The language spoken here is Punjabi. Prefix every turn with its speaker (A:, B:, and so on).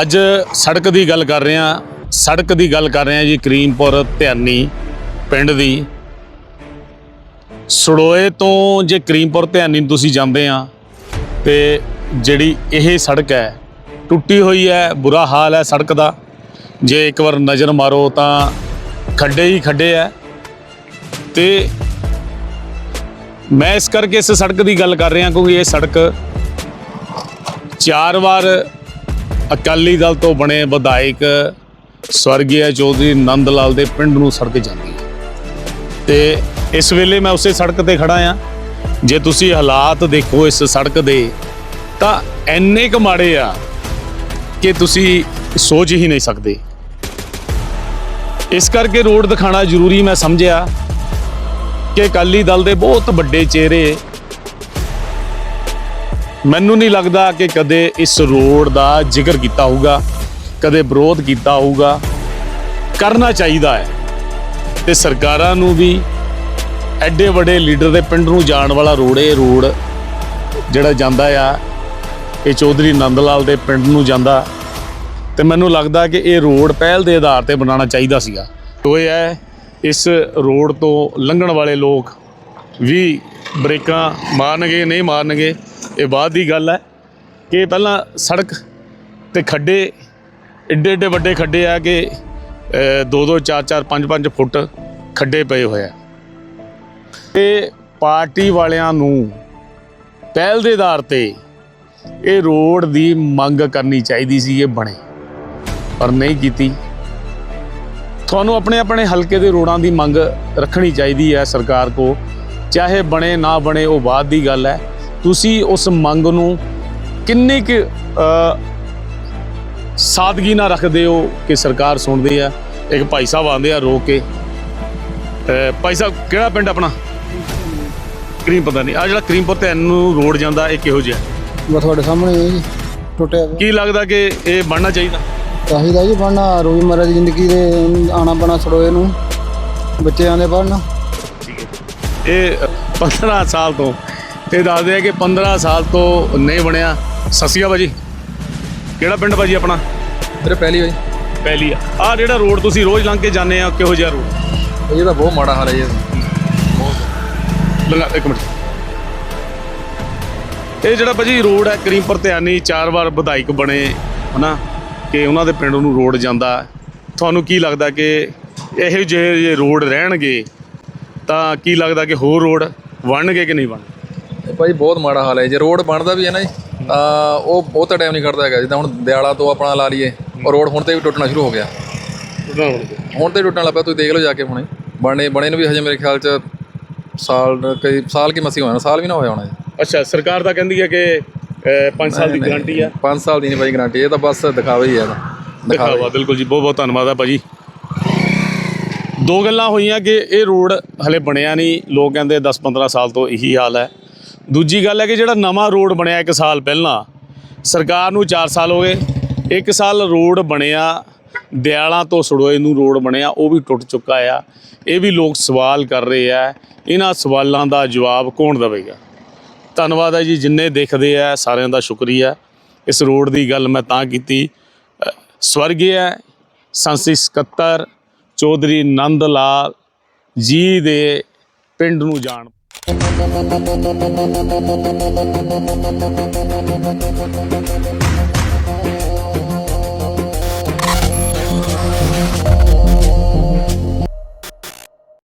A: ਅੱਜ ਸੜਕ ਦੀ ਗੱਲ ਕਰ ਰਹੇ ਹਾਂ। ਸੜਕ ਦੀ ਗੱਲ ਕਰ ਰਹੇ ਹਾਂ ਜੀ ਕਰੀਮਪੁਰ ਧਿਆਨੀ ਪਿੰਡ ਦੀ। ਸੜੋਏ ਤੋਂ ਜੇ ਕਰੀਮਪੁਰ ਧਿਆਨੀ ਨੂੰ ਤੁਸੀਂ ਜਾਂਦੇ ਆ ਤੇ ਜਿਹੜੀ ਇਹ ਸੜਕ ਹੈ, ਟੁੱਟੀ ਹੋਈ ਹੈ, ਬੁਰਾ ਹਾਲ ਹੈ ਸੜਕ ਦਾ। ਜੇ ਇੱਕ ਵਾਰ ਨਜ਼ਰ ਮਾਰੋ ਤਾਂ ਖੱਡੇ ਹੀ ਖੱਡੇ ਹੈ। ਤੇ ਮੈਂ ਇਸ ਕਰਕੇ ਇਸ ਸੜਕ ਦੀ ਗੱਲ ਕਰ ਰਿਹਾ ਕਿਉਂਕਿ ਇਹ ਸੜਕ ਚਾਰ ਵਾਰ ਅਕਾਲੀ ਦਲ ਤੋਂ ਬਣੇ ਵਿਧਾਇਕ ਸਵਰਗੀ ਚੌਧਰੀ ਨੰਦ ਲਾਲ ਦੇ ਪਿੰਡ ਨੂੰ ਸੜਕ ਜਾਂਦੀ ਹੈ। ਤੇ ਇਸ ਵੇਲੇ ਮੈਂ ਉਸੇ ਸੜਕ ਤੇ ਖੜਾ ਆ ਜੇ ਤੁਸੀਂ ਹਾਲਾਤ ਦੇਖੋ ਇਸ ਸੜਕ ਦੇ, ਤਾਂ ਇੰਨੇ ਕੁ ਮਾੜੇ ਆ ਕਿ ਤੁਸੀਂ ਸੋਚ ਹੀ ਨਹੀਂ ਸਕਦੇ। ਇਸ ਕਰਕੇ ਰੋਡ ਦਿਖਾਣਾ ਜ਼ਰੂਰੀ ਮੈਂ ਸਮਝਿਆ ਕਿ ਅਕਾਲੀ ਦਲ ਦੇ ਬਹੁਤ ਵੱਡੇ ਚਿਹਰੇ ਮੈਨੂੰ ਨਹੀਂ ਲੱਗਦਾ ਕਿ ਕਦੇ ਇਸ ਰੋਡ ਦਾ ਜ਼ਿਕਰ ਕੀਤਾ ਹੋਊਗਾ, ਕਦੇ ਵਿਰੋਧ ਕੀਤਾ ਹੋਊਗਾ। ਕਰਨਾ ਚਾਹੀਦਾ ਹੈ ਤੇ ਸਰਕਾਰਾਂ ਨੂੰ ਵੀ ਐਡੇ ਵੱਡੇ ਲੀਡਰ ਦੇ ਪਿੰਡ ਨੂੰ ਜਾਣ ਵਾਲਾ ਰੋਡ, ਇਹ ਰੋਡ ਜਿਹੜਾ ਜਾਂਦਾ ਆ, ਇਹ ਚੌਧਰੀ ਨੰਦ ਲਾਲ ਦੇ ਪਿੰਡ ਨੂੰ ਜਾਂਦਾ। ਤੇ ਮੈਨੂੰ ਲੱਗਦਾ ਕਿ ਇਹ ਰੋਡ ਪਹਿਲ ਦੇ ਆਧਾਰ ਤੇ ਬਣਾਉਣਾ ਚਾਹੀਦਾ ਸੀਗਾ। ਤੋ ਹੈ, ਇਸ ਰੋਡ ਤੋਂ ਲੰਘਣ ਵਾਲੇ ਲੋਕ ਵੀ ਬ੍ਰੇਕਾਂ ਮਾਰਨਗੇ, ਨਹੀਂ ਮਾਰਨਗੇ ਇਹ ਬਾਅਦ ਦੀ ਗੱਲ ਹੈ ਕਿ ਪਹਿਲਾਂ ਸੜਕ ਤੇ ਖੱਡੇ, ਏਡੇ ਏਡੇ ਵੱਡੇ ਖੱਡੇ ਆ ਕਿ 2 2 4 4 5 5 ਫੁੱਟ ਖੱਡੇ ਪਏ ਹੋਏ ਆ। ਤੇ ਪਾਰਟੀ ਵਾਲਿਆਂ ਨੂੰ ਪਹਿਲ ਦੇ ਆਧਾਰ ਤੇ ਇਹ ਰੋਡ ਦੀ ਮੰਗ ਕਰਨੀ ਚਾਹੀਦੀ ਸੀ, ਇਹ ਬਣੇ, ਪਰ ਨਹੀਂ ਕੀਤੀ। ਤੁਹਾਨੂੰ ਆਪਣੇ ਆਪਣੇ ਹਲਕੇ ਦੇ ਰੋਡਾਂ ਦੀ ਮੰਗ ਰੱਖਣੀ ਚਾਹੀਦੀ ਹੈ ਸਰਕਾਰ ਕੋ ਚਾਹੇ ਬਣੇ, ਨਾ ਬਣੇ, ਉਹ ਬਾਅਦ ਦੀ ਗੱਲ ਹੈ। ਤੁਸੀਂ ਉਸ ਮੰਗ ਨੂੰ ਕਿੰਨੀ ਕੁ ਸਾਦਗੀ ਨਾਲ ਰੱਖਦੇ ਹੋ ਕਿ ਸਰਕਾਰ ਸੁਣਦੀ ਆ ਇੱਕ ਭਾਈ ਸਾਹਿਬ ਆਂਦੇ ਆ ਰੋ ਕੇ। ਭਾਈ ਸਾਹਿਬ ਕਿਹੜਾ ਪਿੰਡ ਆਪਣਾ? ਕਰੀਮ ਪਤਾ ਨਹੀਂ ਆ ਜਿਹੜਾ ਕਰੀਮਪੁਰ ਤੇ ਨੂੰ ਰੋਡ ਜਾਂਦਾ ਇਹ ਕਿਹੋ ਜਿਹਾ?
B: ਬਸ ਤੁਹਾਡੇ ਸਾਹਮਣੇ ਹੀ ਹੈ ਜੀ ਟੁੱਟਿਆ
A: ਕੀ ਲੱਗਦਾ ਕਿ ਇਹ ਬਣਨਾ ਚਾਹੀਦਾ?
B: ਚਾਹੀਦਾ ਜੀ ਪੜ੍ਹਨਾ ਰੋਜ਼ਮਰਰਾ ਦੀ ਜ਼ਿੰਦਗੀ ਦੇ ਆਣਾ ਬਣਾ ਸੜੋਏ ਨੂੰ ਬੱਚਿਆਂ ਦੇ ਪੜ੍ਹਨਾ।
A: ਇਹ 15 ਸਾਲ ਤੋਂ ਇਹ ਦੱਸਦੇ ਆ ਕਿ 15 ਸਾਲ ਤੋਂ ਨਹੀਂ ਬਣਿਆ। ਸਸੀਆ ਭਾਜੀ। ਕਿਹੜਾ ਪਿੰਡ ਭਾਜੀ ਆਪਣਾ?
C: ਮੇਰੇ ਪਹਿਲੀ ਵਾਰੀ।
A: ਪਹਿਲੀ ਆ। ਆ ਜਿਹੜਾ ਰੋਡ ਤੁਸੀਂ ਰੋਜ਼ ਲੰਘ ਕੇ ਜਾਂਦੇ ਆ ਕਿਹੋ ਜਿਹਾ ਰੋਡ?
C: ਇਹ ਤਾਂ ਬਹੁਤ ਮਾੜਾ ਹਾਲ ਹੈ ਜੀ।
A: ਲੰਘਾ ਇੱਕ ਮਿੰਟ। ਇਹ ਜਿਹੜਾ ਭਾਜੀ ਰੋਡ ਹੈ ਕਰੀਮਪੁਰ ਧਿਆਨੀ ਚਾਰ ਵਾਰ ਵਿਧਾਇਕ ਬਣੇ ਹਨਾ? ਕਿ ਉਹਨਾਂ ਦੇ ਪਿੰਡ ਨੂੰ ਰੋਡ ਜਾਂਦਾ। ਤੁਹਾਨੂੰ ਕੀ ਲੱਗਦਾ ਕਿ ਇਹੋ ਜਿਹੇ ਰੋਡ ਰਹਿਣਗੇ ਤਾਂ ਕੀ ਲੱਗਦਾ ਕਿ ਹੋਰ ਰੋਡ ਬਣਨਗੇ ਕਿ ਨਹੀਂ ਬਣਨਗੇ?
C: ਇਹ ਭਾਈ ਬਹੁਤ ਮਾੜਾ ਹਾਲ ਹੈ ਜੇ। ਰੋਡ ਬਣਦਾ ਵੀ ਹੈ ਨਾ ਜੀ ਤਾਂ ਉਹ ਬਹੁਤਾ ਟਾਈਮ ਨਹੀਂ ਖੜਦਾ ਹੈਗਾ। ਜਿੱਦਾਂ ਹੁਣ ਦਿਆਲਾ ਤੋਂ ਆਪਣਾ ਲਾ ਲਈਏ ਉਹ ਰੋਡ ਹੁਣ ਤੇ ਵੀ ਟੁੱਟਣਾ ਸ਼ੁਰੂ ਹੋ ਗਿਆ। ਹੁਣ ਤੇ ਟੁੱਟਣ ਲੱਗਾ ਤੁਸੀਂ ਦੇਖ ਲਓ ਜਾ ਕੇ ਹੁਣੇ। ਬਣੇ ਬਣੇ ਨੂੰ ਵੀ ਹਜੇ ਮੇਰੇ ਖਿਆਲ ਚ ਸਾਲ ਕਈ ਸਾਲ ਕੀ ਮਸੀ ਹੋਇਆ ਸਾਲ ਵੀ ਨਾ ਹੋਇਆ ਹੋਣਾ ਜੀ।
A: ਅੱਛਾ ਸਰਕਾਰ ਤਾਂ ਕਹਿੰਦੀ ਹੈ ਕਿ 5 ਸਾਲ ਦੀ ਗਾਰੰਟੀ ਆ।
C: 5 ਸਾਲ ਦੀ ਨਹੀਂ ਭਾਈ ਗਾਰੰਟੀ ਇਹ ਤਾਂ ਬਸ ਦਿਖਾਵਾ ਹੀ ਹੈ ਦਿਖਾਵਾ।
A: ਬਿਲਕੁਲ ਜੀ ਬਹੁਤ ਬਹੁਤ ਧੰਨਵਾਦ ਆ ਭਾਜੀ। ਦੋ ਗੱਲਾਂ ਹੋਈਆਂ ਕਿ ਇਹ ਰੋਡ ਹਲੇ ਬਣਿਆ ਨਹੀਂ ਲੋਕ ਕਹਿੰਦੇ 10-15 ਸਾਲ ਤੋਂ ਇਹੀ ਹਾਲ ਹੈ। ਦੂਜੀ ਗੱਲ ਹੈ ਕਿ ਜਿਹੜਾ ਨਵਾਂ ਰੋਡ ਬਣਿਆ ਇੱਕ ਸਾਲ ਪਹਿਲਾਂ, ਸਰਕਾਰ ਨੂੰ 4 ਸਾਲ ਹੋ ਗਏ, ਇੱਕ ਸਾਲ ਰੋਡ ਬਣਿਆ, ਦਿਆਲਾਂ ਤੋਂ ਸੜੋਏ ਨੂੰ ਰੋਡ ਬਣਿਆ, ਉਹ ਵੀ ਟੁੱਟ ਚੁੱਕਾ ਆ। ਇਹ ਵੀ ਲੋਕ ਸਵਾਲ ਕਰ ਰਹੇ ਆ, ਇਹਨਾਂ ਸਵਾਲਾਂ ਦਾ ਜਵਾਬ ਕੌਣ ਦੇਵੇਗਾ? ਧੰਨਵਾਦ ਹੈ ਜੀ, ਜਿੰਨੇ ਦੇਖਦੇ ਆ, ਸਾਰਿਆਂ ਦਾ ਸ਼ੁਕਰੀਆ। ਇਸ ਰੋਡ ਦੀ ਗੱਲ ਮੈਂ ਤਾਂ ਕੀਤੀ। ਸਵਰਗੀ ਹੈ ਸੰਸਦੀ ਸਕੱਤਰ ਚੌਧਰੀ ਨੰਦ ਲਾਲ ਜੀ ਦੇ ਪਿੰਡ ਨੂੰ ਜਾਣ Thank you.